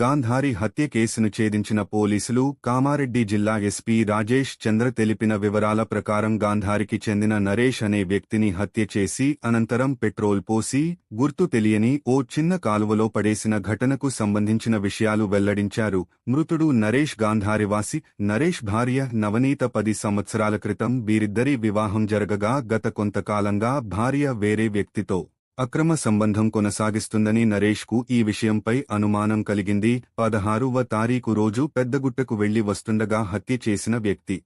గాంధారి హత్య కేసును ఛేదించిన పోలీసులు కామారెడ్డి జిల్లా ఎస్పీ రాజేష్ చంద్ర తెలిపిన వివరాల ప్రకారం గాంధారికి చెందిన నరేష్ అనే వ్యక్తిని హత్య చేసి అనంతరం పెట్రోల్ పోసి గుర్తు తెలియని ఓ చిన్న కాలువలో పడేసిన ఘటనకు సంబంధించిన విషయాలు వెల్లడించారు. మృతుడు నరేష్ గాంధారివాసి. నరేష్ భార్య నవనీత పది సంవత్సరాల క్రితం వీరిద్దరి వివాహం జరగగా గత కొంతకాలంగా భార్య వేరే వ్యక్తితో అక్రమ సంబంధం కొనసాగిస్తుందని నరేష్కు ఈ విషయంపై అనుమానం కలిగింది. పదహారువ తారీఖు రోజు పెద్దగుట్టకు వెళ్ళి వస్తుండగా హత్య చేసిన వ్యక్తి.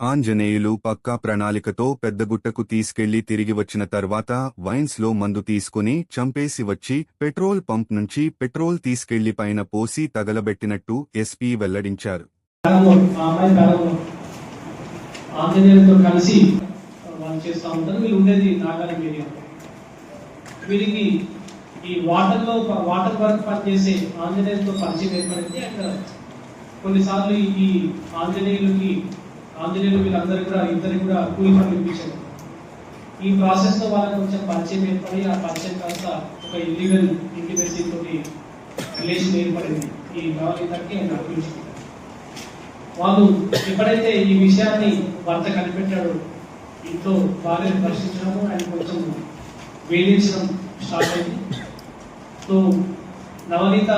ఆంజనేయులు పక్కా ప్రణాళికతో పెద్దగుట్టకు తీసుకెళ్ళి తిరిగి వచ్చిన తర్వాత వైన్స్లో మందు తీసుకుని చంపేసి వచ్చి పెట్రోల్ పంప్ నుంచి పెట్రోల్ తీసుకెళ్ళి పైన పోసి తగలబెట్టినట్టు ఎస్పీ వెల్లడించారు. ఆంజనేయులతో కలిసి వాళ్ళు చేస్తూ ఉంటారు. వీళ్ళు ఉండేది నాగాలి ఏరియా. వీరికి ఈ వాటర్లో వాటర్ వర్క్ పనిచేసే ఆంజనేయులతో పరిచయం ఏర్పడింది. అండ్ కొన్నిసార్లు ఈ ఆంజనేయులకి ఆంజనేయులు వీళ్ళందరూ కూడా ఇద్దరు కూడా కూలి పనులు ఇప్పించారు. ఈ ప్రాసెస్లో వాళ్ళకి కొంచెం పరిచయం ఏర్పడి ఆ పరిచయం కాస్త ఒక ఇల్లీగల్ ఇంటిమేసీ తోటి రిలేషన్ ఏర్పడింది. ఈ నవనీతకి నడిపించింది వాళ్ళు ఎప్పుడైతే ఈ విషయాన్ని భర్త కనిపెట్టాడో ఇంట్లో భార్యను ప్రశ్నించడము ఆయన కొంచెం వేధించడం స్టార్ట్ అయింది. సో నవనీత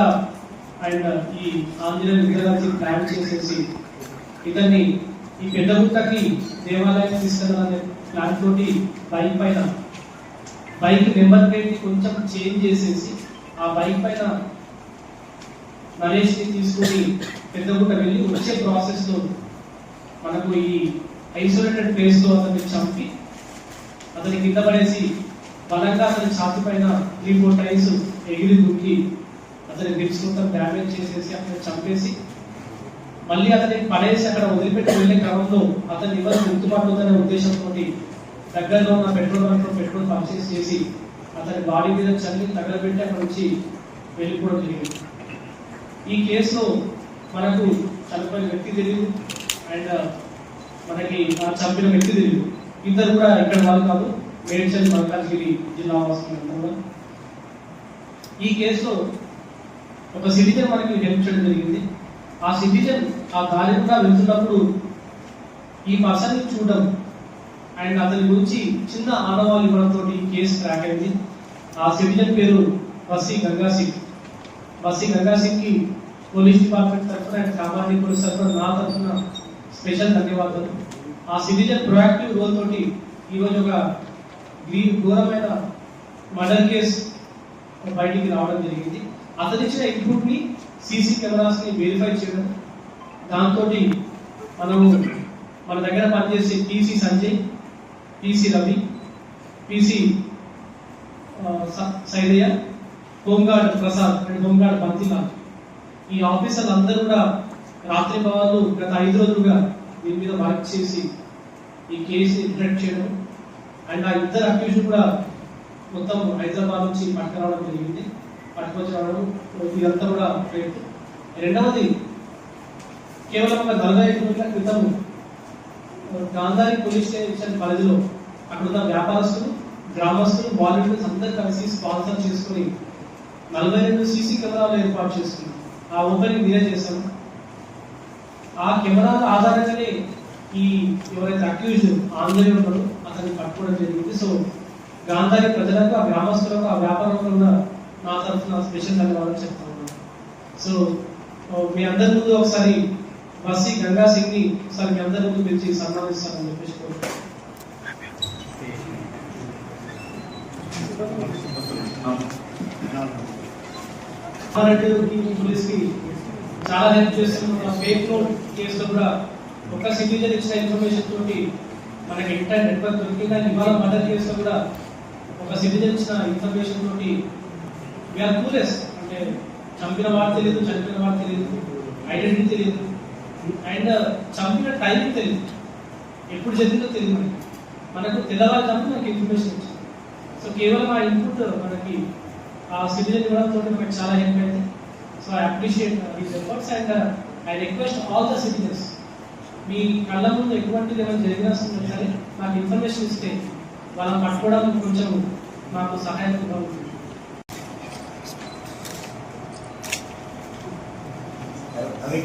అండ్ ఈ ఆంజనేయ విగ్రహానికి ప్లాన్ చేసేసి ఇతన్ని ఈ పెద్దగుట్టకి దేవాలయం తీసుకెళ్ళాలనే ప్లాన్ తోటి బైక్ పైన బైక్ నెంబర్ ప్లేట్ని కొంచెం చేంజ్ చేసేసి ఆ బైక్ పైన నరేష్ని తీసుకొని పెద్దగుట్ట వెళ్ళి వచ్చే ప్రాసెస్లో మనకు ఈ ఐసోలేటెడ్ ప్లేస్లో అతన్ని చంపి అతని కింద పడేసి బలంగా అతని ఛాతి పైన త్రీ ఫోర్ టైమ్స్ ఎగిరి దుక్కి అతని రిప్స్ మొత్తం డ్యామేజ్ చేసేసి అతను చంపేసి మళ్ళీ అతని పడేసి అక్కడ వదిలిపెట్టి వెళ్ళే క్రమంలో అతన్ని ఎవరు గుర్తుపడుతుందనే ఉద్దేశంతో దగ్గరలో ఉన్న పెట్రోల్ బంక్లో పెట్రోల్ పర్చేస్ చేసి అతని బాడీ మీద చల్లి తగలబెట్టి అక్కడ వచ్చి వెళ్ళిపోవడం జరిగింది. ఈ కేసులో మనకు చనిపోయిన వ్యక్తి తెలియదు. అండ్ మనకి చంపిన వ్యక్తి తెలియదు. ఇద్దరు కూడా ఇక్కడ వాళ్ళు కాదు. మేడ్చల్ మల్కాజ్గిరి జిల్లా వాసులు ఈ కేసులో ఒక సిటిజన్ మనకి హెల్ప్ చేయడం జరిగింది. ఆ సిటిజన్ ఆ దారి వెళ్తున్నప్పుడు ఈ పర్సన్ చూడడం అండ్ అతని గురించి చిన్న ఆనవాళ్ళు ఇవ్వడంతో ఈ కేసు క్రాక్ అయింది. ఆ సిటిజన్ పేరు బస్సీ గంగా సింగ్. బస్సి గంగా సింగ్కి పోలీస్ డిపార్ట్మెంట్ తరఫున అండ్ కామారెడ్డి పోలీస్ తరఫున నా తరఫున స్పెషల్ ధన్యవాదాలు. ఆ సిటిజన్ ప్రొయాక్టివ్ రోల్ తోటి ఈరోజు ఒక గ్రీన్ ఘోరమైన మర్డర్ కేసు బయటికి రావడం జరిగింది. అతనిచ్చిన ఇన్పుట్ని సీసీ కెమెరాస్ని వెరిఫై చేయడం. దాంతో మనము మన దగ్గర పనిచేసే TC Sanjay PC Ravi PC Saidaiah home guard Prasad and home guard Bantilal. ఈ ఆఫీసర్లు అందరూ కూడా రాత్రి భవాలు గత ఐదు రోజులుగా దీని మీద వర్క్ చేసి ఈ కేసు డిటెక్ట్ చేయడం అండ్ ఆ ఇద్దరు అక్యూజ్ కూడా మొత్తం హైదరాబాద్ నుంచి పట్టుకురావడం జరిగింది. పట్టుకొచ్చి రావడం ఇదంతా కూడా రైట్. రెండవది కేవలం ఒక నలభై ఐదు రోజుల క్రితం గాంధారి పోలీస్ స్టేషన్ పరిధిలో అక్కడ ఉన్న వ్యాపారస్తులు గ్రామస్తులు వాలంటీర్స్ అందరు కలిసి స్పాన్సర్ చేసుకుని నలభై రెండు సీసీ కెమెరాలు ఏర్పాటు చేసుకున్నాం ఆ ఓపెనింగ్ మీరే చేశాం ఆ కెమెరాల ఆధారంగానే ఈ ఎవరైతే అక్యూజ్ ఆందోళన ఉన్నారో అతన్ని జరిగింది. సో గాంధారి ప్రజలకు ఆ గ్రామస్తులకు ఆ వ్యాపారంలో ఉన్న నా తరఫున స్పెషల్ ధన్యవాదాలు చెప్తా ఉన్నాను. సో మీ అందరి ముందు ఒకసారి బస్సి గంగా సింగ్ని ఒకసారి మీ అందరి ముందు పిలిచి సన్మానిస్తానని చెప్పేసి పోలీస్కి చాలా హెల్ప్ చేస్తున్న ఫేక్ నోట్ కేసులో కూడా ఒక సిగ్నేచర్ ఇచ్చిన ఇన్ఫర్మేషన్ తోటి మనకి ఇంటర్ నెట్వర్క్ దొరికింది కానీ ఇవాళ మదర్ కేసులో కూడా ఒక సిటిజన్ ఇచ్చిన ఇన్ఫర్మేషన్ తోటి వీఆర్ కూలెస్ అంటే చంపిన వాడు తెలియదు uh, చంపిన వాడు తెలియదు ఐడెంటిటీ తెలియదు అండ్ చంపిన టైం తెలియదు ఎప్పుడు జరిగిందో తెలియదు మనకి. మనకు తెల్లవారు చంపి మనకి ఇన్ఫర్మేషన్ వచ్చింది. సో కేవలం ఆ ఇన్పుట్ మనకి ఆ సిటిజన్ ఇవ్వడంతో మనకి చాలా హెల్ప్ అయింది. So I appreciate these efforts and I request all the citizens మీ కళ్ళ ముందు ఎటువంటిది ఏమైనా జరిగినా సరే మాకు ఇన్ఫర్మేషన్ ఇస్తే వాళ్ళని పట్టుకోవడానికి కొంచెం మాకు సహాయకంగా ఉంటుంది అదే